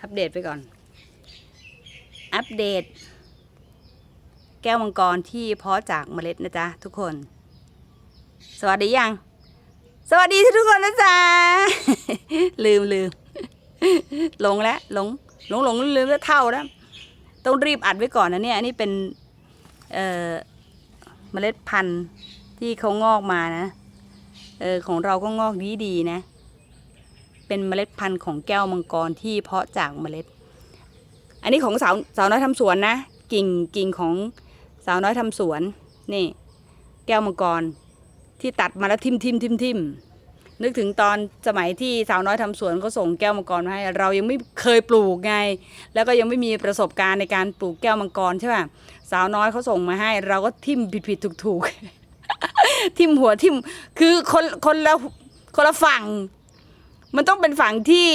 อัปเดตไปก่อน อัปเดต แก้วมังกรที่เพาะจากเมล็ดนะจ๊ะทุกคน สวัสดียัง สวัสดีทุกคนนะจ๊ะ ลืมลืมหลงแล้วหลงหลงหลงลืมลืมแล้วเท่าแล้วต้องรีบอัดไว้ก่อนนะเนี่ยอันนี้เป็นเอ่อเมล็ดพันธุ์ที่เขางอกมานะเออของเราก็งอกดีดีนะ เป็นเมล็ดพันธุ์ของแก้วมังกรที่เพาะจากเมล็ด อันนี้ของสาวสาวน้อยทำสวนนะ กิ่งกิ่งของสาวน้อยทำสวนนี่ แก้วมังกรที่ตัดมาแล้วทิมทิมทิมทิมนึกถึงตอนสมัยที่สาวน้อยทำสวนเขาส่งแก้วมังกรมาให้เรายังไม่เคยปลูกไง แล้วก็ยังไม่มีประสบการณ์ในการปลูกแก้วมังกรใช่ป่ะสาวน้อยเขาส่งมาให้ เราก็ทิมผิดผิดถูกถูกทิมหัวทิมคือคนคนละคนละฝั่ง มันต้องเป็นฝั่งที่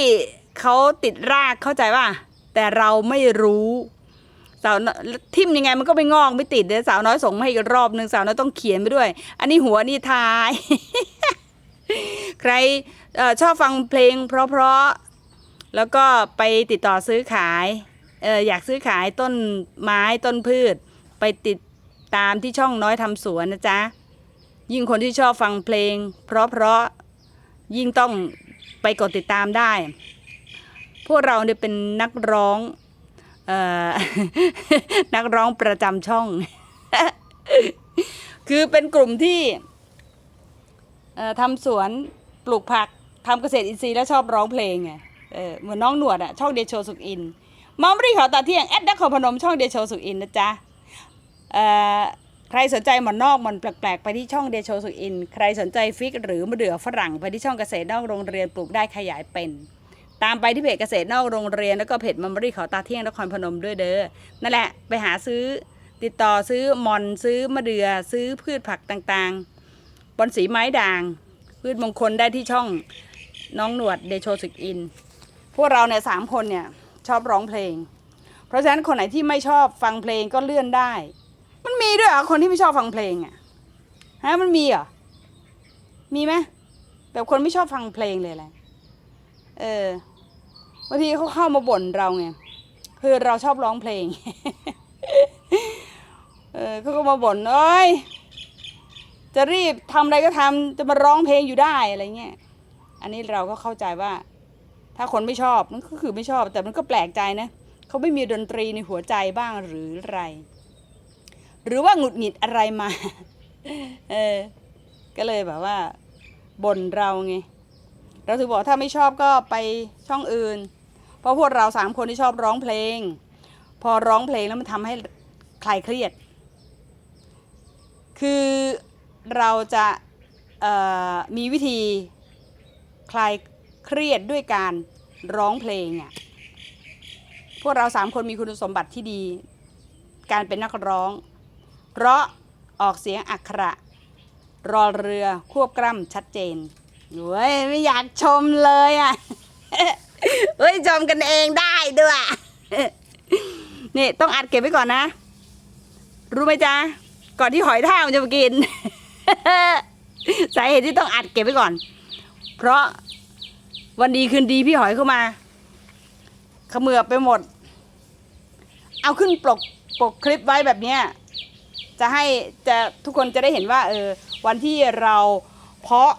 เขาติดรากเข้าใจป่ะแต่เราไม่รู้สาวทิมยังไงมันก็ไม่งอกไม่ติดเดี๋ยวสาวน้อยส่งมาให้อีกรอบหนึ่งสาวน้อยต้องเขียนไปด้วย อันนี้หัวนี่ท้าย ใครออชอบฟังเพลง เพราะๆแล้วก็ไปติดต่อซื้อขายอออยากซื้อขายต้นไม้ต้นพืช ไปติดตามที่ช่องน้อยทำสวนนะจ๊ะ ยิ่งคนที่ชอบฟังเพลง เพราะๆยิ่งต้อง ไปกดติดตามได้ พวกเราเนี่ยเป็นนักร้องเอ่อนักร้องประจำช่อง คือเป็นกลุ่มที่ทำสวนปลูกผักทำเกษตรอินทรีย์และชอบร้องเพลงไงเหมือนน้องหนวดอะช่องเดโชสุกอินมอมรีขอตาเที่ยงแอดดักขอพนมช่องเดโชสุกอินนะจ๊ะ ใครสนใจหมอนนอกหมันแปลกๆ ไปที่ช่องเดโชสุอิน ใครสนใจฟิก หรือมะเดื่อฝรั่งไปที่ช่องเกษตรนอกโรงเรียนปลูกได้ขยายเป็น ตามไปที่เพจเกษตรนอกโรงเรียนแล้วก็เพจมัมบรีขอตาเที่ยงนครพนมด้วยเด้อนั่นแหละไปหาซื้อติดต่อซื้อมอนซื้อมะเดื่อซื้อพืชผักต่างๆบอนสีไม้ด่าง พืชมงคลได้ที่ช่องน้องหนวดเดโชสิกอิน พวกเราเนี่ยสามคนเนี่ยชอบร้องเพลง เพราะฉะนั้นคนไหนที่ไม่ชอบฟังเพลงก็เลื่อนได้ มันมีด้วยเหรอคนที่ไม่ชอบฟังเพลงอะฮะมันมีเหรอมีไหมแบบคนไม่ชอบฟังเพลงเลยแหละเออบางทีเขาเข้ามาบ่นเราไงคือเราชอบร้องเพลง เออเขาก็มาบ่นเอ้ยจะรีบทำอะไรก็ทำจะมาร้องเพลงอยู่ได้อะไรเงี้ยอันนี้เราก็เข้าใจว่า ถ้าคนไม่ชอบมันก็คือไม่ชอบ แต่มันก็แปลกใจนะเขาไม่มีดนตรีในหัวใจบ้างหรือไร หรือว่าหงุดหงิดอะไรมา เออ ก็เลยแบบว่าบ่นเราไง เราถึงบอกถ้าไม่ชอบก็ไปช่องอื่น เพราะพวกเราสามคนที่ชอบร้องเพลง พอร้องเพลงแล้วมันทำให้คลายเครียด คือเราจะมีวิธีคลายเครียดด้วยการร้องเพลงอะ พวกเราสามคนมีคุณสมบัติที่ดี การเป็นนักร้อง เพราะออกเสียงอักขระ รอเรือควบกล้ำชัดเจนเว้ยไม่อยากชมเลยอะเฮ้ยชมกันเองได้ด้วยนี่ต้องอัดเก็บไว้ก่อนนะ รู้ไหมจ๊ะ ก่อนที่หอยท่ามันจะมากินสาเหตุที่ต้องอัดเก็บไว้ก่อน เพราะวันดีคืนดีพี่หอยเข้ามาเขมือบไปหมด เอาขึ้นปกปกคลิปไว้แบบเนี้ย จะให้จะทุกคนจะได้เห็นว่าเออวันที่เราเพาะ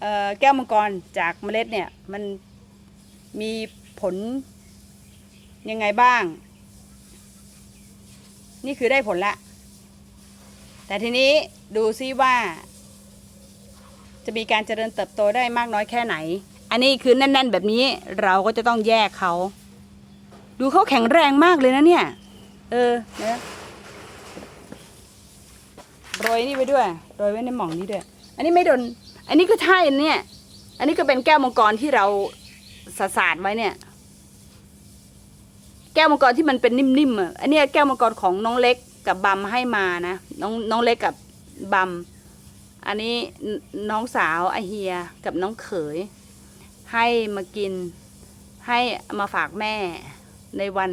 เอ่อแก้วมังกรจากเมล็ดเนี่ยมันมีผลยังไงบ้าง นี่คือได้ผลละ แต่ทีนี้ดูซิว่า จะมีการเจริญเติบโตได้มากน้อยแค่ไหน อันนี้คือแน่น ๆ แบบนี้เราก็จะต้องแยกเขา ดูเขาแข็งแรงมากเลยนะเนี่ย เออเนี่ย โรยนี่ไปด้วยโรยไว้ในหม่องนี้ด้วยอันนี้ไม่โดน อันนี้ก็ใช่เนี่ย อันนี้ก็เป็นแก้วมังกรที่เราสาสาดไว้เนี่ย แก้วมังกรที่มันเป็นนิ่มๆอะอันนี้แก้วมังกรของน้องเล็กกับบัมให้มานะน้องน้องเล็กกับบัมอันนี้น้องสาวไอเฮียกับน้องเขย ให้มากิน ให้มาฝากแม่ในวัน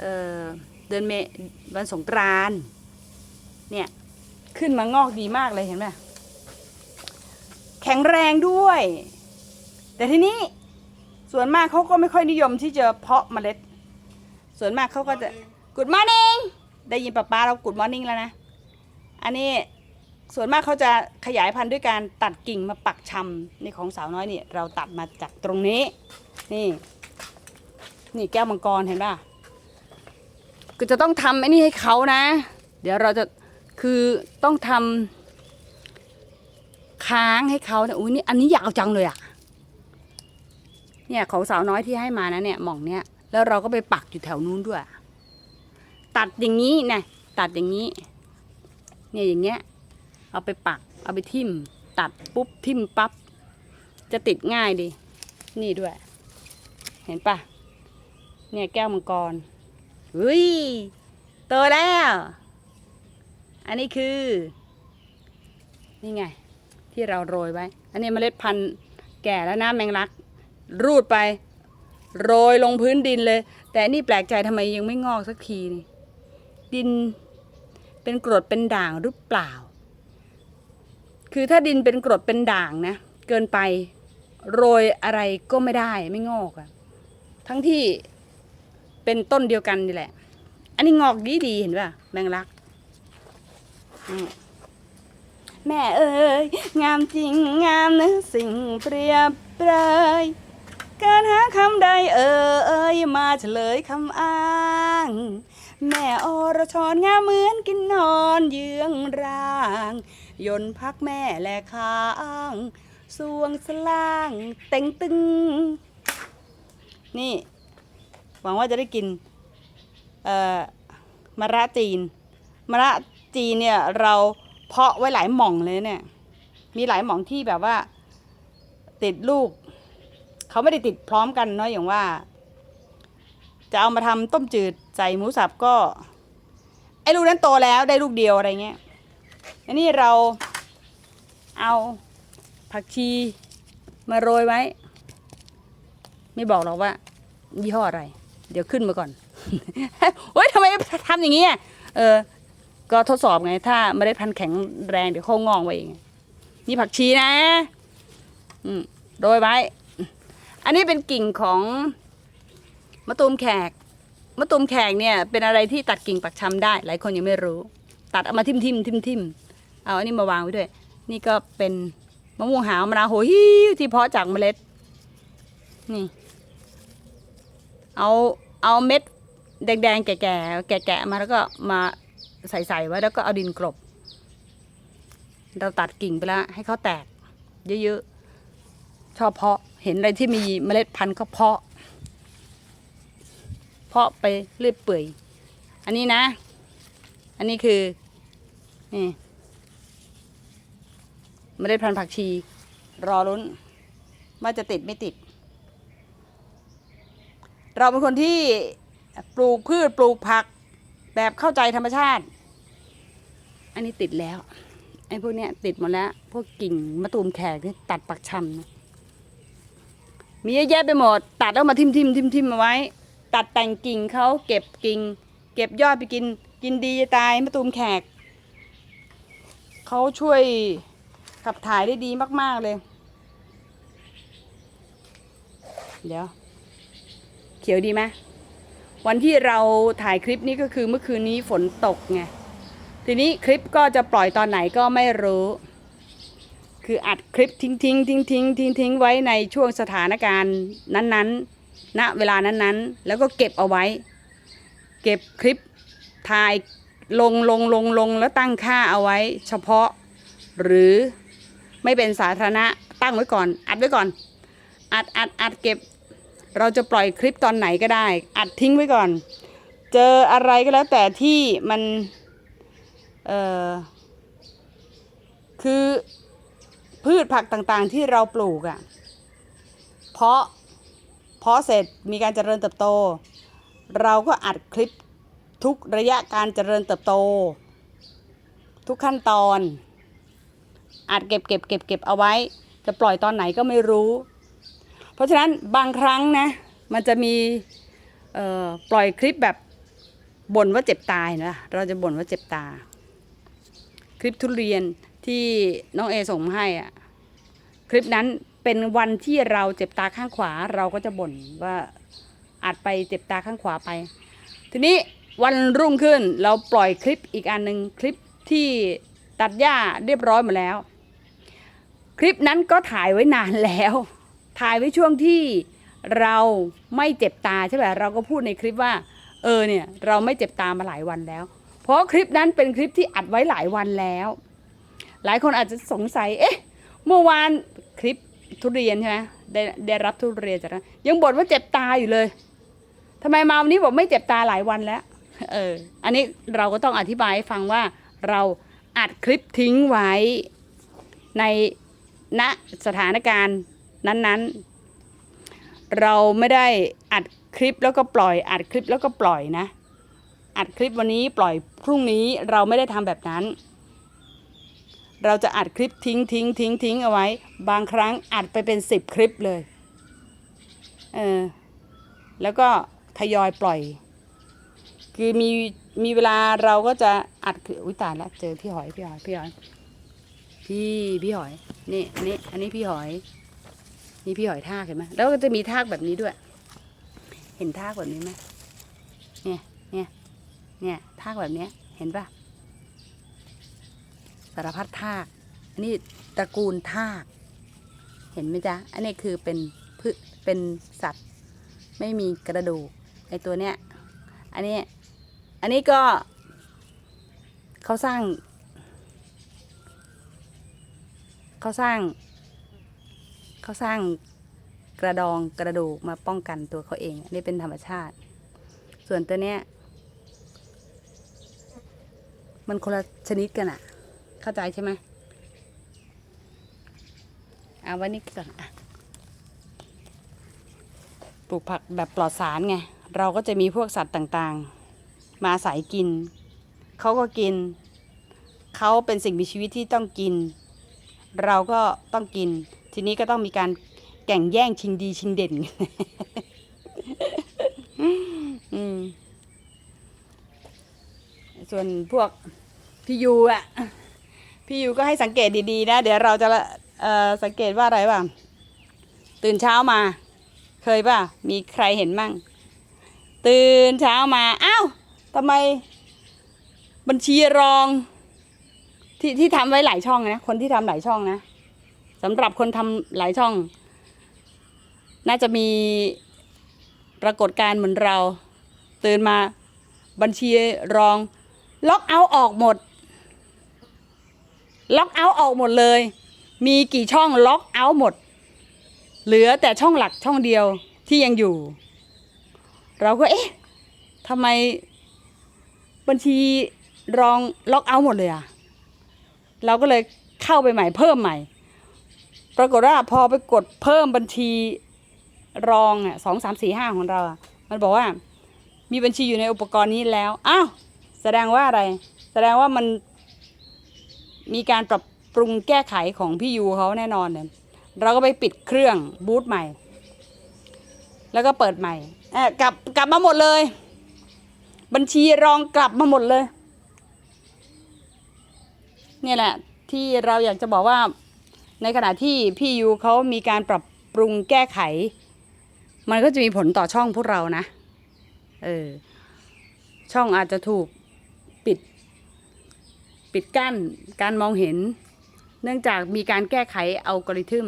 เอ่อเดือนเมวันสงกรานต์ เนี่ย ขึ้นมางอกดีมากเลยเห็นไหมแข็งแรงด้วย แต่ทีนี้ส่วนมากเขาก็ไม่ค่อยนิยมที่จะเพาะเมล็ด ส่วนมากเขาก็จะ Good morning ได้ยินป้าป้าเรา Good morning แล้วนะ อันนี้ส่วนมากเขาจะขยายพันธุ์ด้วยการตัดกิ่งมาปักชำนี่ของสาวน้อยนี่เราตัดมาจากตรงนี้ นี่ นี่แก้วมังกรเห็นป่ะก็จะต้องทำไอ้นี่ให้เขานะ เดี๋ยวเราจะ คือต้องทำค้างให้เขาเนี่ยอุ้ยนี่อันนี้ยาวจังเลยอะเนี่ยของสาวน้อยที่ให้มานะเนี่ยหม่องเนี่ยแล้วเราก็ไปปักอยู่แถวนู้นด้วย ตัดอย่างนี้นะตัดอย่างนี้ เนี่ยอย่างเงี้ย เอาไปปัก เอาไปทิ่ม ตัดปุ๊บทิ่มปั๊บจะติดง่ายดี นี่ด้วย เห็นปะเนี่ยแก้วมังกรเฮ้ยโตแล้ว อันนี้คือ นี่ไง ที่เราโรยไว้ อันนี้เมล็ดพันธุ์แก่แล้วนะแมงลัก รูดไป โรยลงพื้นดินเลย แต่อันนี่แปลกใจทำไมยังไม่งอกสักทีนี่ดินเป็นกรดเป็นด่างหรือเปล่า คือถ้าดินเป็นกรดเป็นด่างนะ เกินไปโรยอะไรก็ไม่ได้ไม่งอกอะทั้งที่เป็นต้นเดียวกันนี่แหละ อันนี้งอกดีดีเห็นป่ะแมงลัก แม่เอ๋ยงามจริงงามนื้อสิ่งเปรียบเปรยการหาคำใดเอ่ยมาเฉลยคำอ้าง แม่อรชรงามเหมือนกินนอนเยื้องร่าง ยนพักแม่แลค้างสวงสล่างเต็งตึง นี่ หวังว่าจะได้กิน เอ่อมะระจีนมะระ จีนเนี่ยเราเพาะไว้หลายหม่องเลยเนี่ย มีหลายหม่องที่แบบว่า ติดลูก เขาไม่ได้ติดพร้อมกันเนาะอย่างว่า จะเอามาทำต้มจืดใส่หมูสับก็ ไอ้ลูกนั้นโตแล้วได้ลูกเดียวอะไรเงี้ยอันนี้เราเอาผักชีมาโรยไว้ ไม่บอกหรอกว่ายี่ห้ออะไร เดี๋ยวขึ้นมาก่อนเฮ้ยทำไมทำอย่างนี้เออ ก็ทดสอบไง ถ้าเมล็ดพันธุ์แข็งแรงเดี๋ยวเขางอกไปเองนี่ผักชีนะ อืมโรยไว้ อันนี้เป็นกิ่งของมะตูมแขกมะตูมแขกเนี่ย เป็นอะไรที่ตัดกิ่งปักชำได้ หลายคนยังไม่รู้ ตัดเอามาทิ่มทิมทิมทิมเอาอันนี้มาวางไว้ด้วย นี่ก็เป็นมะม่วงหาวมะนาวโหฮิวที่เพาะจากเมล็ด นี่ เอาเอาเม็ดแดงๆแก่ๆแก่ๆมาแล้วก็มา ใส่ๆไว้แล้วก็เอาดินกลบ เราตัดกิ่งไปแล้วให้เขาแตก เยอะๆ ชอบเพาะเห็นอะไรที่มีเมล็ดพันธุ์ก็เพาะ เพาะไปเรื่อยเปื่อย อันนี้นะ อันนี้คือนี่เมล็ดพันธุ์ผักชี รอรุ้น ว่าจะติดไม่ติด เราเป็นคนที่ปลูกพืชปลูกผัก แบบเข้าใจธรรมชาติ อันนี้ติดแล้ว ไอ้พวกเนี้ยติดหมดแล้ว พวกกิ่งมะตูมแขกที่ตัดปักชำนะมีเยอะแยะไปหมด ตัดแล้วมาทิมทิมทิมทิมมาไว้ ตัดแต่งกิ่งเขาเก็บกิ่ง เก็บยอดไปกิน กินดีจะตายมะตูมแขก เขาช่วยขับถ่ายได้ดีมาก ๆ เลย เดี๋ยว เขียวดีไหม วันที่เราถ่ายคลิปนี้ก็คือเมื่อคืนนี้ฝนตกไง ทีนี้คลิปก็จะปล่อยตอนไหนก็ไม่รู้ คืออัดคลิปทิ้งทิ้งทิ้งทิ้งทิ้งทิ้งไว้ในช่วงสถานการณ์นั้นๆ ณ เวลานั้นๆ แล้วก็เก็บเอาไว้ เก็บคลิปถ่ายลงลงลงลงแล้วตั้งค่าเอาไว้ เฉพาะ หรือไม่เป็นสาธารณะตั้งไว้ก่อน อัดไว้ก่อน อัดอัดอัดเก็บ เราจะปล่อยคลิปตอนไหนก็ได้ อัดทิ้งไว้ก่อน เจออะไรก็แล้วแต่ที่มันเอ่อคือพืชผักต่างๆที่เราปลูกอะ่ะ เพราะเพราะเสร็จมีการเจริญเติบโต เราก็อัดคลิปทุกระยะการเจริญเติบโต ทุกขั้นตอนอัดเก็บเก็บเก็บเก็บเอาไว้ จะปล่อยตอนไหนก็ไม่รู้ ราะฉะนั้นบางครั้งนะ มันจะมีปล่อยคลิปแบบบ่นว่าเจ็บตายนะเราจะบ่นว่าเจ็บตา คลิปทุเรียนที่น้องเอส่งมาให้อะคลิปนั้นเป็นวันที่เราเจ็บตาข้างขวา เราก็จะบ่นว่าอัดไปเจ็บตาข้างขวาไป ทีนี้วันรุ่งขึ้นเราปล่อยคลิปอีกอันหนึ่งคลิปที่ตัดหญ้าเรียบร้อยหมดแล้ว คลิปนั้นก็ถ่ายไว้นานแล้ว ถ่ายไว้ช่วงที่เราไม่เจ็บตาใช่ไหมเราก็พูดในคลิปว่า เออเนี่ยเราไม่เจ็บตามาหลายวันแล้ว เพราะคลิปนั้นเป็นคลิปที่อัดไว้หลายวันแล้ว หลายคนอาจจะสงสัยเอ๊ะเมื่อวานคลิปทุเรียนใช่ไหมได้ได้รับทุเรียนจากนั้นยังบ่นว่าเจ็บตาอยู่เลยทำไมมาวันนี้บอกไม่เจ็บตาหลายวันแล้วเอออันนี้เราก็ต้องอธิบายให้ฟังว่าเราอัดคลิปทิ้งไว้ในณสถานการณ์ นั้นๆ เราไม่ได้อัดคลิปแล้วก็ปล่อย อัดคลิปแล้วก็ปล่อยนะ อัดคลิปวันนี้ปล่อยพรุ่งนี้เราไม่ได้ทำแบบนั้น เราจะอัดคลิปทิ้งทิ้งทิ้งทิ้งเอาไว้ บางครั้งอัดไปเป็นสิบคลิปเลย เออ แล้วก็ทยอยปล่อย คือมีมีเวลาเราก็จะอัดคืออุ้ยตายแล้วเจอพี่หอยพี่หอยพี่หอย พี่พี่หอย นี่อันนี้อันนี้พี่หอย นี่พี่หอยทากเห็นไหมแล้วก็จะมีทากแบบนี้ด้วย เห็นทากแบบนี้ไหมเนี่ยเนี่ยเนี่ยทากแบบเนี้ย เห็นปะสารพัดทากอันนี้ตระกูลทาก เห็นไหมจ๊ะ อันนี้คือเป็นพืเป็นสัตว์ ไม่มีกระดูกไอตัวเนี้ย อันนี้ อันนี้ก็เขาสร้างเขาสร้าง เขาสร้างกระดองกระดูกมาป้องกันตัวเขาเองนนี้เป็นธรรมชาติ ส่วนตัวเนี้ย มันคนละชนิดกันอะเข้าใจใช่ไหมเอาไว้นี่ก่อนอะปลูกผักแบบปลอดสารไง เราก็จะมีพวกสัตว์ต่างๆ มาอาศัยกิน เขาก็กิน เขาเป็นสิ่งมีชีวิตที่ต้องกิน เราก็ต้องกิน ทีนี้ก็ต้องมีการแข่งแย่งชิงดีชิงเด่นส่วนพวกพี่ยูอะพี่ยูก็ให้สังเกตดีๆนะ เดี๋ยวเราจะสังเกตว่าอะไรบ้างตื่นเช้ามา เคยป่ะ มีใครเห็นมั่ง ตื่นเช้ามาอ้าวทำไม บัญชีรอง ที่ที่ทำไว้หลายช่องนะ คนที่ทำหลายช่องนะ สำหรับคนทำหลายช่อง น่าจะมีปรากฏการณ์เหมือนเรา ตื่นมาบัญชีรอง ล็อกเอาท์ออกหมด ล็อกเอาท์ออกหมดเลย มีกี่ช่องล็อกเอาท์หมด เหลือแต่ช่องหลักช่องเดียวที่ยังอยู่ เราก็เอ๊ะทำไมบัญชีรองล็อกเอาท์หมดเลยอะเราก็เลยเข้าไปใหม่เพิ่มใหม่ ปรากฏว่าพอไปกดเพิ่มบัญชีรองอะสองสามสี่ห้าของเราอะมันบอกว่า มีบัญชีอยู่ในอุปกรณ์นี้แล้วอ้าวแสดงว่าอะไร แสดงว่ามันมีการปรับปรุงแก้ไขของพี่ยูเขาแน่นอนเนี่ยเราก็ไปปิดเครื่องบูตใหม่ แล้วก็เปิดใหม่เออกลับกลับมาหมดเลย บัญชีรองกลับมาหมดเลย เนี่ยแหละ ที่เราอยากจะบอกว่า ในขณะที่พี่ยูเขามีการปรับปรุงแก้ไข มันก็จะมีผลต่อช่องพวกเรานะเออช่องอาจจะถูกปิด ปิดกั้นการมองเห็น เนื่องจากมีการแก้ไขอัลกอริทึม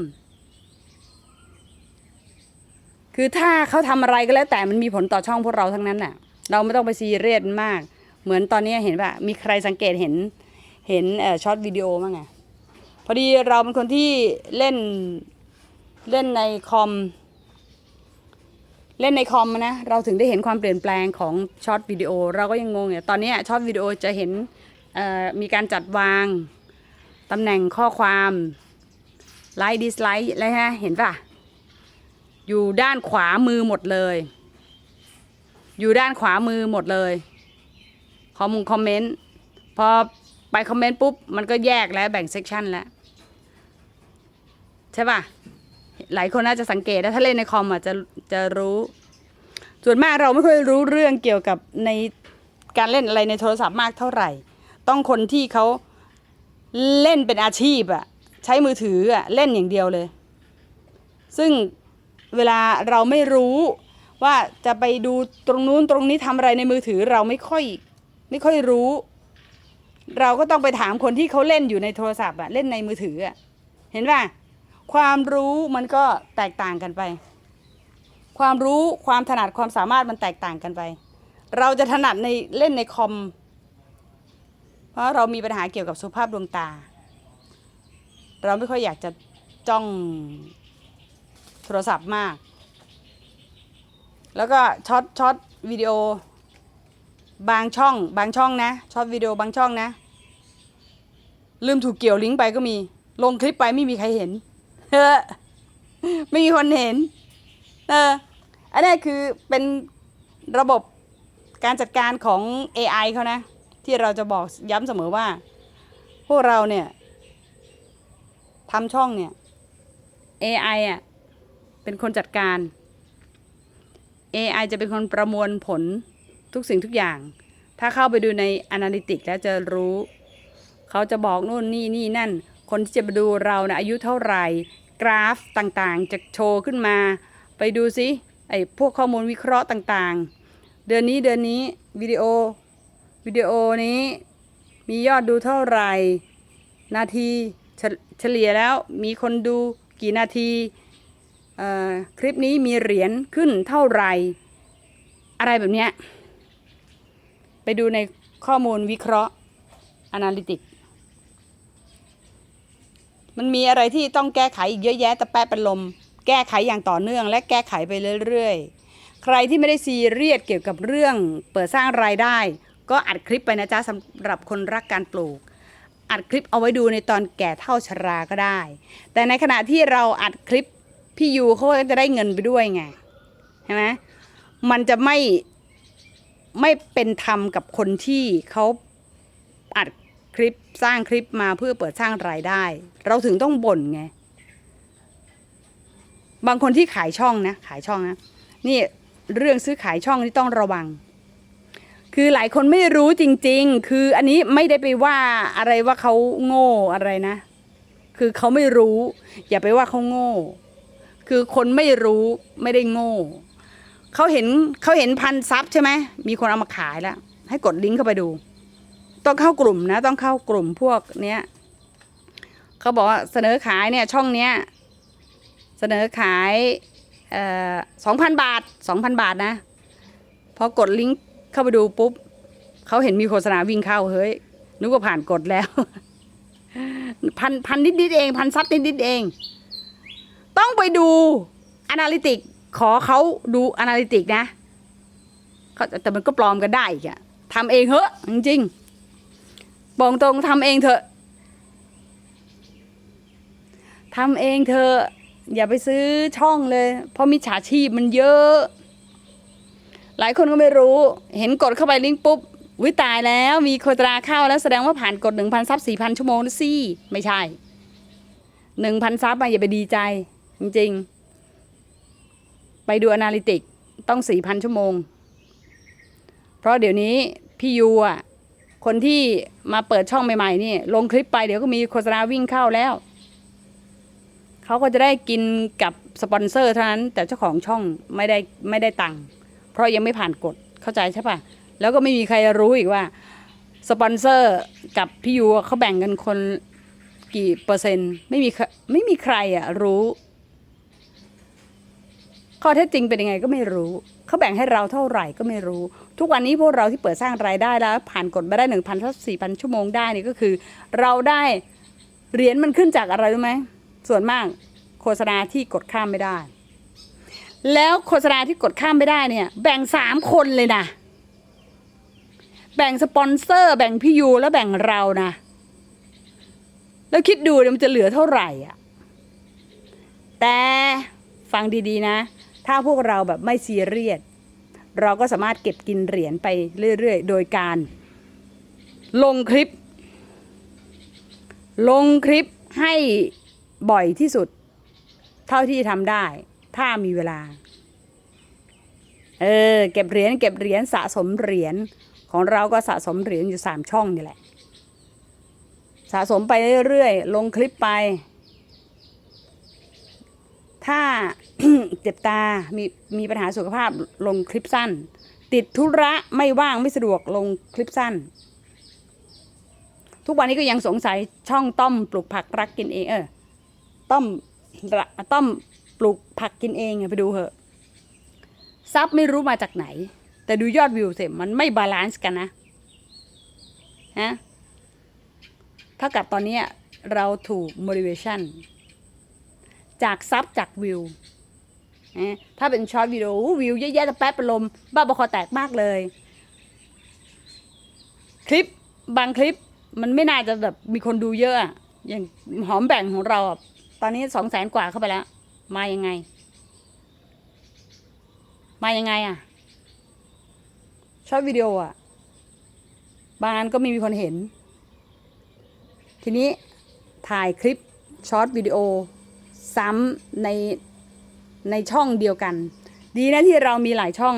คือถ้าเขาทำอะไรก็แล้วแต่มันมีผลต่อช่องพวกเราทั้งนั้นน่ะ เราไม่ต้องไปซีเรียสมาก เหมือนตอนนี้เห็นป่ะ มีใครสังเกตเห็นเห็นเออช็อตวิดีโอมั้งไง พอดีเราเป็นคนที่เล่นเล่นในคอม เล่นในคอมนะ เราถึงได้เห็นความเปลี่ยนแปลงของช็อตวิดีโอ เราก็ยังงงอยู่ตอนนี้ช็อตวิดีโอจะเห็นมีการจัดวางตำแหน่งข้อความไลค์ดิสไลค์อะไรฮะเห็นป่ะ อยู่ด้านขวามือหมดเลย อยู่ด้านขวามือหมดเลยคอมมคอมเมนต์พอไปคอมเมนต์ปุ๊บ มันก็แยกแล้วแบ่งเซกชันแล้ว ใช่ป่ะ หลายคนน่าจะสังเกตนะถ้าเล่นในคอมอะจะจะรู้ ส่วนมากเราไม่ค่อยรู้เรื่องเกี่ยวกับในการเล่นอะไรในโทรศัพท์มากเท่าไหร่ ต้องคนที่เขาเล่นเป็นอาชีพอะใช้มือถืออะเล่นอย่างเดียวเลย ซึ่งเวลาเราไม่รู้ว่าจะไปดูตรงนู้นตรงนี้ทำอะไรในมือถือเราไม่ค่อยไม่ค่อยรู้ เราก็ต้องไปถามคนที่เขาเล่นอยู่ในโทรศัพท์อะเล่นในมือถืออะเห็นป่ะ ความรู้มันก็แตกต่างกันไป ความรู้ความถนัดความสามารถมันแตกต่างกันไป เราจะถนัดในเล่นในคอม เพราะเรามีปัญหาเกี่ยวกับสุขภาพดวงตา เราไม่ค่อยอยากจะจ้องโทรศัพท์มาก แล้วก็ช็อตช็อตวิดีโอบางช่อง บางช่องนะช็อตวิดีโอบางช่องนะ ลืมถูกเกี่ยวลิงก์ไปก็มี ลงคลิปไปไม่มีใครเห็น เออไม่มีคนเห็น เออ อันนี้คือเป็นระบบการจัดการของ AI เขานะ ที่เราจะบอกย้ำเสมอว่า พวกเราเนี่ยทำช่องเนี่ย AI อะเป็นคนจัดการ AI จะเป็นคนประมวลผลทุกสิ่งทุกอย่าง ถ้าเข้าไปดูใน Analytics แล้วจะรู้ เขาจะบอกนู่นนี่นี่นั่น คนที่จะมาดูเรานะอายุเท่าไหร่ กราฟต่างๆ จะโชว์ขึ้นมา ไปดูซิไอ้พวกข้อมูลวิเคราะห์ต่างๆ เดือนนี้เดือนนี้วิดีโอวิดีโอนี้มียอดดูเท่าไหร่ นาทีเฉลี่ยแล้วมีคนดูกี่นาทีคลิปนี้มีเหรียญขึ้นเท่าไหร่ อะไรแบบเนี้ยไปดูในข้อมูลวิเคราะห์ Analytics มันมีอะไรที่ต้องแก้ไขอีกเยอะแยะแต่แปะเป็นลม แก้ไขอย่างต่อเนื่อง และแก้ไขไปเรื่อยๆ ใครที่ไม่ได้ซีเรียสเกี่ยวกับเรื่องเปิดสร้างรายได้ ก็อัดคลิปไปนะจ๊ะสำหรับคนรักการปลูก อัดคลิปเอาไว้ดูในตอนแก่เท่าชราก็ได้ แต่ในขณะที่เราอัดคลิปพี่ยูเขาก็จะได้เงินไปด้วยไงใช่ไหมมันจะไม่ไม่เป็นธรรมกับคนที่เขาอัดคลิป สร้างคลิปมาเพื่อเปิดสร้างรายได้ เราถึงต้องบ่นไง บางคนที่ขายช่องนะ ขายช่องนะ นี่เรื่องซื้อขายช่องนี่ต้องระวัง คือหลายคนไม่รู้จริง ๆ คืออันนี้ไม่ได้ไปว่าอะไรว่าเขาโง่อะไรนะ คือเขาไม่รู้ อย่าไปว่าเขาโง่ คือคนไม่รู้ไม่ได้โง่เขาเห็นเขาเห็นพันซับใช่ไหมมีคนเอามาขายแล้วให้กดลิงก์เข้าไปดู ต้องเข้ากลุ่มนะ ต้องเข้ากลุ่มพวกเนี้ยเขาบอกว่าเสนอขายเนี่ยช่องเนี้ยเสนอขายสองพันบาทสองพันบาทนะพอกดลิงก์เข้าไปดูปุ๊บเขาเห็นมีโฆษณาวิ่งเข้าเฮ้ยนึกว่าผ่านกดแล้วพันพันนิดนิดเอง พันซับนิดนิดเอง ต้องไปดูอนาลิติกขอเขาดูอนาลิติกนะแต่มันก็ปลอมกันได้อีกอะทำเองเหอะจริงๆ บอกตรงทำเองเถอะทำเองเถอะอย่าไปซื้อช่องเลย เพราะมิจฉาชีพมันเยอะ หลายคนก็ไม่รู้ เห็นกดเข้าไปลิงก์ปุ๊บวิตายแล้วมีโฆษณาเข้าแล้วแสดงว่าผ่านกดหนึ่งพันซับสี่พันชั่วโมงนะสิไม่ใช่หนึ่งพันซับมาอย่าไปดีใจ จริงๆ ไปดูอนาลิติกต้องสี่พันชั่วโมง เพราะเดี๋ยวนี้พี่ยูอะ คนที่มาเปิดช่องใหม่ๆนี่ลงคลิปไปเดี๋ยวก็มีโฆษณาวิ่งเข้าแล้ว เขาก็จะได้กินกับสปอนเซอร์เท่านั้น แต่เจ้าของช่องไม่ได้ไม่ได้ตังค์เพราะยังไม่ผ่านกฎเข้าใจใช่ปะแล้วก็ไม่มีใครรู้อีกว่าสปอนเซอร์กับพี่ยูเขาแบ่งกันคนกี่เปอร์เซ็นต์ไม่มีไม่มีใครอะรู้ ข้อเท็จจริงเป็นยังไงก็ไม่รู้ เขาแบ่งให้เราเท่าไหร่ก็ไม่รู้ ทุกวันนี้พวกเราที่เปิดสร้างรายได้แล้ว ผ่านกฎมาได้หนึ่งพันสี่พันชั่วโมงได้นี่ก็คือ เราได้เหรียญมันขึ้นจากอะไรรู้ไหมส่วนมากโฆษณาที่กดข้ามไม่ได้ แล้วโฆษณาที่กดข้ามไม่ได้เนี่ย แบ่งสามคนเลยนะแบ่งสปอนเซอร์ แบ่งพี่ยูแล้วแบ่งเรานะ แล้วคิดดูเนี่ยมันจะเหลือเท่าไหร่อะ แต่ฟังดีๆนะ ถ้าพวกเราแบบไม่ซีเรียสเราก็สามารถเก็บกินเหรียญไปเรื่อยๆ โดยการลงคลิป ลงคลิปให้บ่อยที่สุด เท่าที่ทำได้ ถ้ามีเวลา เออ เก็บเหรียญเก็บเหรียญสะสมเหรียญของเราก็สะสมเหรียญอยู่สามช่องนี่แหละ สะสมไปเรื่อยๆ ลงคลิปไป ถ้าเจ็บตา มีมีปัญหาสุขภาพลงคลิปสั้น ติดธุระไม่ว่างไม่สะดวกลงคลิปสั้น ทุกวันนี้ก็ยังสงสัยช่องต้อมปลูกผักรักกินเองเออต้อมต้อมปลูกผักกินเองไปดูเหอะซับไม่รู้มาจากไหน แต่ดูยอดวิวเสิมันไม่บาลานซ์กันนะฮะเท่ากับตอนนี้เราถูก motivation จากซับจากวิวถ้าเป็นช็อตวิดีโอวิวเยอะแยะแต่แป๊บเป็นลม บ้าบอคอแตกมากเลย คลิปบางคลิปมันไม่น่าจะแบบมีคนดูเยอะอย่างหอมแบ่งของเรา ตอนนี้สองแสนกว่าเข้าไปแล้ว มายังไง มายังไงอะช็อตวิดีโออะ บางอันก็ไม่มีคนเห็น ทีนี้ถ่ายคลิปช็อตวิดีโอ ซ้ำในในช่องเดียวกัน ดีนะที่เรามีหลายช่อง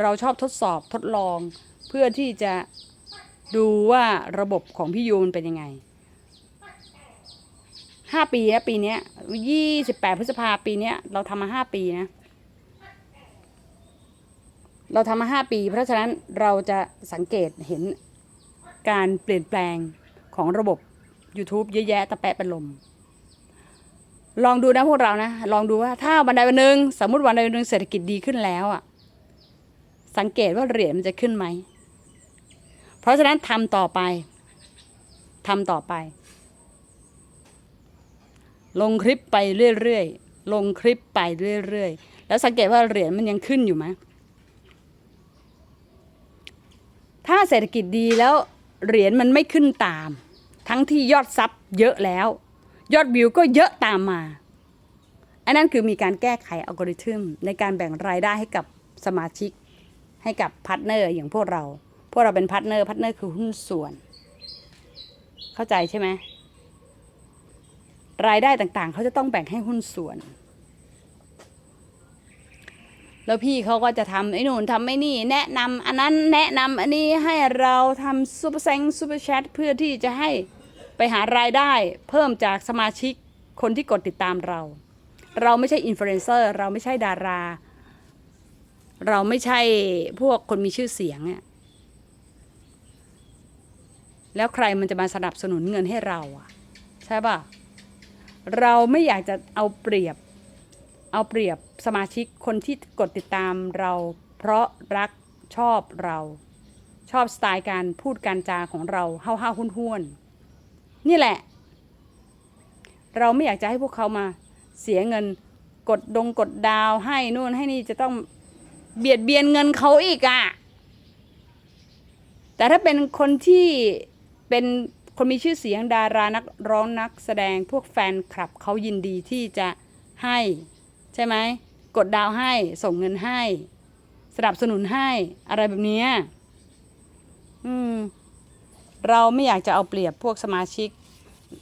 เราชอบทดสอบทดลอง เพื่อที่จะดูว่าระบบของพี่ยูมันเป็นยังไงห้าปีนะปีนี้ยี่สิบแปดพฤษภาปีนี้เราทำมาห้าปีนะ เราทำมาห้าปี เพราะฉะนั้นเราจะสังเกตเห็นการเปลี่ยนแปลงของระบบ YouTube เยอะแยะตะแปะเป็นลม ลองดูนะพวกเรานะ ลองดูว่าถ้าวันใดวันหนึ่งสมมติวันใดวันหนึ่งเศรษฐกิจดีขึ้นแล้วอะ สังเกตว่าเหรียญมันจะขึ้นไหม เพราะฉะนั้นทำต่อไปทำต่อไป ลงคลิปไปเรื่อยๆลงคลิปไปเรื่อยๆแล้วสังเกตว่าเหรียญมันยังขึ้นอยู่ไหมถ้าเศรษฐกิจดีแล้วเหรียญมันไม่ขึ้นตาม ทั้งที่ยอดซับเยอะแล้ว ยอดวิวก็เยอะตามมา อันนั้นคือมีการแก้ไขอัลกอริทึมในการแบ่งรายได้ให้กับสมาชิก ให้กับพาร์ทเนอร์อย่างพวกเรา พวกเราเป็นพาร์ทเนอร์พาร์ทเนอร์คือหุ้นส่วน เข้าใจใช่ไหมรายได้ต่างๆ เขาจะต้องแบ่งให้หุ้นส่วน แล้วพี่เขาก็จะทำไอ้นู่นทำไอ้นี่ แนะนำอันนั้นแนะนำอันนี้ให้เราทำซูเปอร์แซงซูเปอร์แชทเพื่อที่จะให้ ไปหารายได้เพิ่มจากสมาชิกคนที่กดติดตามเรา เราไม่ใช่อินฟลูเอนเซอร์เราไม่ใช่ดารา เราไม่ใช่พวกคนมีชื่อเสียงอะแล้วใครมันจะมาสนับสนุนเงินให้เราอะใช่ป่ะเราไม่อยากจะเอาเปรียบ เอาเปรียบสมาชิกคนที่กดติดตามเรา เพราะรักชอบเรา ชอบสไตล์การพูดการจาของเราห้าวห้าหุ้นห้วนๆนี่ นี่แหละ เราไม่อยากจะให้พวกเขามาเสียเงิน กดดงกดดาวให้นู่นให้นี่จะต้องเบียดเบียนเงินเขาอีกอะ่ะ แต่ถ้าเป็นคนที่เป็นคนมีชื่อเสียงดารานักร้องนักแสดงพวกแฟนคลับเขายินดีที่จะให้ ใช่ไหมกดดาวให้ส่งเงินให้ สนับสนุนให้อะไรแบบเนี้ยอืม เราไม่อยากจะเอาเปรียบพวกสมาชิก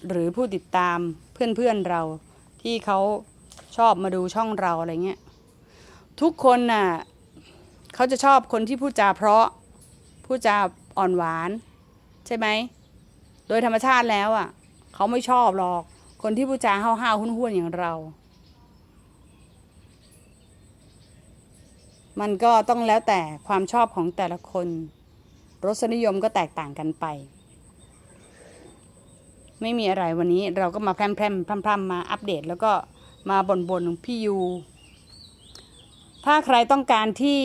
หรือผู้ติดตามเพื่อนๆเราที่เขาชอบมาดูช่องเราอะไรเงี้ยทุกคนน่ะเขาจะชอบคนที่พูดจาเพราะพูดจาอ่อนหวาน ใช่ไหมโดยธรรมชาติแล้วอะเขาไม่ชอบหรอก คนที่พูดจาห้าวๆหุ้นๆอย่างเรา มันก็ต้องแล้วแต่ความชอบของแต่ละคน รสนิยมก็แตกต่างกันไป ไม่มีอะไรวันนี้เราก็มาแพร่มแพร่มพร่ำมาอัปเดต แล้วก็มาบ่นบนของพี่ยู ถ้าใครต้องการที่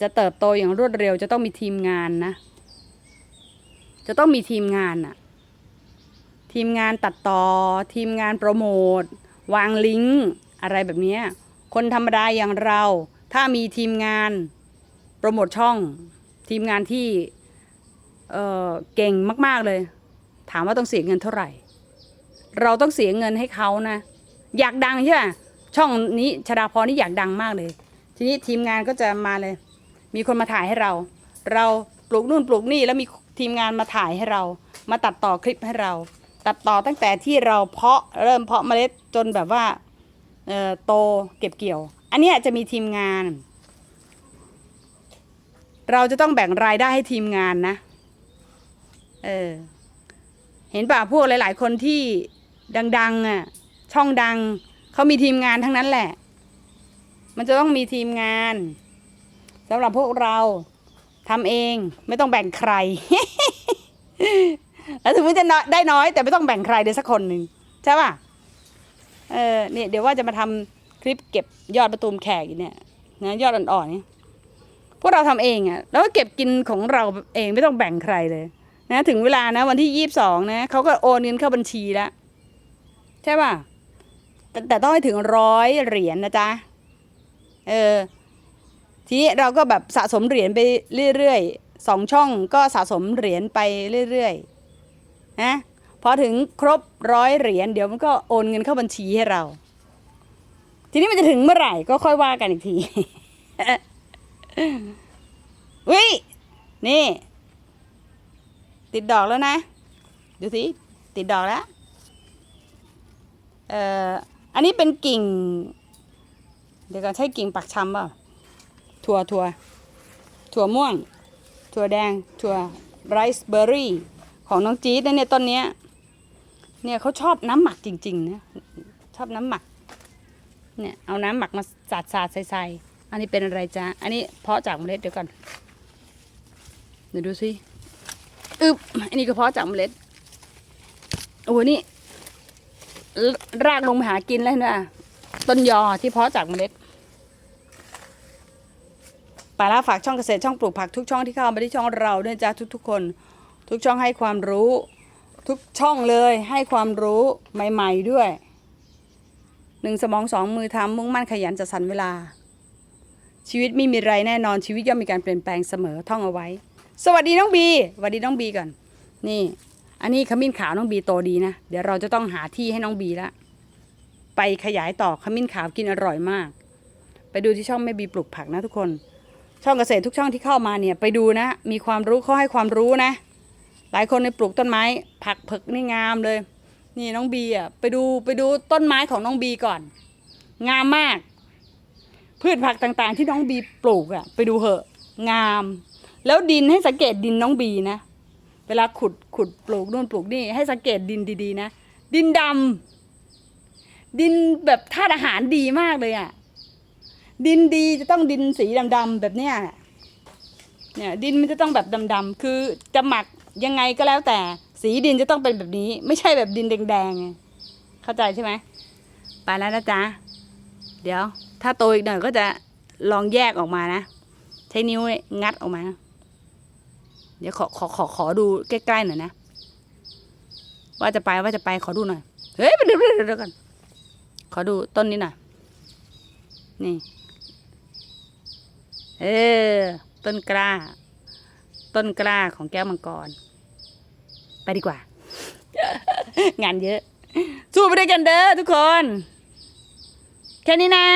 จะเติบโตอย่างรวดเร็ว จะต้องมีทีมงานนะ จะต้องมีทีมงานอะทีมงานตัดต่อ ทีมงานโปรโมท วางลิงก์อะไรแบบนี้คนธรรมดาอย่างเรา ถ้ามีทีมงาน โปรโมทช่อง ทีมงานที่เอ่อเก่งมาก ๆเลย ถามว่าต้องเสียเงินเท่าไหร่ เราต้องเสียเงินให้เขานะ อยากดังใช่ไหมช่องนี้ชดาพรนี่อยากดังมากเลย ทีนี้ทีมงานก็จะมาเลย มีคนมาถ่ายให้เรา เราปลูกนู่นปลูกนี่แล้วมีทีมงานมาถ่ายให้เรา มาตัดต่อคลิปให้เรา ตัดต่อตั้งแต่ที่เราเพาะเริ่มเพาะเมล็ดจนแบบว่าโตเก็บเกี่ยว อันนี้จะมีทีมงาน เราจะต้องแบ่งรายได้ให้ทีมงานนะ เออ เห็นป่ะพวกหลาย ๆ คนที่ดังๆอะ ช่องดัง เขามีทีมงานทั้งนั้นแหละ มันจะต้องมีทีมงานสำหรับพวกเราทำเองไม่ต้องแบ่งใคร แล้วถึงมันจะได้น้อย แต่ไม่ต้องแบ่งใครเลยสักคนหนึ่งใช่ป่ะ เออเนี่ยเดี๋ยวว่าจะมาทำคลิปเก็บยอดประตูมแขกอีกเนี่ยนะยอดอ่อนๆเนี่ย พวกเราทำเองอะ่ะแล้วก็เก็บกินของเราเองไม่ต้องแบ่งใครเลยนะถึงเวลานะวันที่ยี่สิบสองนะเขาก็โอนเงินเข้าบัญชีแล้วใช่ป่ะแต่แต่ต้องให้ถึงร้อยเหรียญนะจ๊ะเออทีนี้เราก็แบบสะสมเหรียญไปเรื่อยๆสองช่องก็สะสมเหรียญไปเรื่อยๆนะพอถึงครบร้อยเหรียญเดี๋ยวมันก็โอนเงินเข้าบัญชีให้เรา ทีนี้มันจะถึงเมื่อไหร่ก็ค่อยว่ากันอีกที วินี่ ติดดอกแล้วนะ ดูสิ ติดดอกแล้ว เอ่อ อันนี้เป็นกิ่ง เดี๋ยวก่อนใช่กิ่งปักชำเปล่าถั่วถั่วถั่วม่วง ถั่วแดง ถั่วไรซ์เบอร์รี่ ของน้องจี๊ดนะเนี่ยต้นเนี้ย เนี่ยเขาชอบน้ำหมักจริงๆนะ ชอบน้ำหมัก เนี่ย เอาน้ำหมักมาสาดสาดใส่ใส่ นนี้เป็นอะไรจ๊ะอันนี้เพาะจากเมล็ดเดี๋ยวก่อนเดี๋ยวดูสิอึบอันนี้ก็เพาะจากเมล็ดโอ้โหนี่รรากลงมาหากินแล้วนะต้นยอที่เพาะจากเมล็ดปาล่าฝากช่องเกษตรช่องปลูกผักทุกช่องที่เข้ามาที่ช่องเราด้วยจ้าทุกๆคน ทุกช่องให้ความรู้ ทุกช่องเลยให้ความรู้ใหม่ ๆด้วยหนึ่งสมองสองมือทำมุ่งมั่นขยันจัดสรรเวลา ชีวิตไม่มีไรแน่นอนชีวิตย่อมมีการเปลี่ยนแปลงเสมอท่องเอาไว้ สวัสดีน้องบีสวัสดีน้องบีก่อน นี่ อันนี้ขมิ้นขาวน้องบีโตดีนะ เดี๋ยวเราจะต้องหาที่ให้น้องบีละไปขยายต่อขมิ้นขาวกินอร่อยมาก ไปดูที่ช่องแม่บีปลูกผักนะทุกคน ช่องเกษตรทุกช่องที่เข้ามาเนี่ยไปดูนะ มีความรู้เขาให้ความรู้นะ หลายคนในปลูกต้นไม้ ผักเผือกนี่งามเลย นี่น้องบีอะไปดูไปดูต้นไม้ของน้องบีก่อน งามมาก พืชผักต่างๆ ที่น้องบีปลูกอะไปดูเหอะงาม แล้วดินให้สังเกตดินน้องบีนะ เวลาขุดขุดปลูกนู่นปลูกนี่ให้สังเกตดินดีๆนะ ดินดำดินแบบธาตุอาหารดีมากเลยอะ่ะดินดีจะต้องดินสีดำๆแบบเนี้ยเนี่ยดินมันจะต้องแบบดำๆคือจะหมักยังไงก็แล้วแต่ สีดินจะต้องเป็นแบบนี้ ไม่ใช่แบบดินแดงๆไงเข้าใจใช่ไหมไปแล้วนะจ๊ะเดี๋ยว ถ้าโตอีกหน่อยก็จะลองแยกออกมานะ ใช้นิ้วงัดออกมา เดี๋ยวขอขอขอขอดูใกล้ๆหน่อยนะ ว่าจะไปว่าจะไปขอดูหน่อย เฮ้ยเดี๋ยวเดี๋ยวกัน ขอดูต้นนี้หน่อย นี่ เออ ต้นกล้า ต้นกล้าของแก้วมังกร ไปดีกว่า งานเยอะ สู้ไปด้วยกันเด้อทุกคน แค่นี้นะ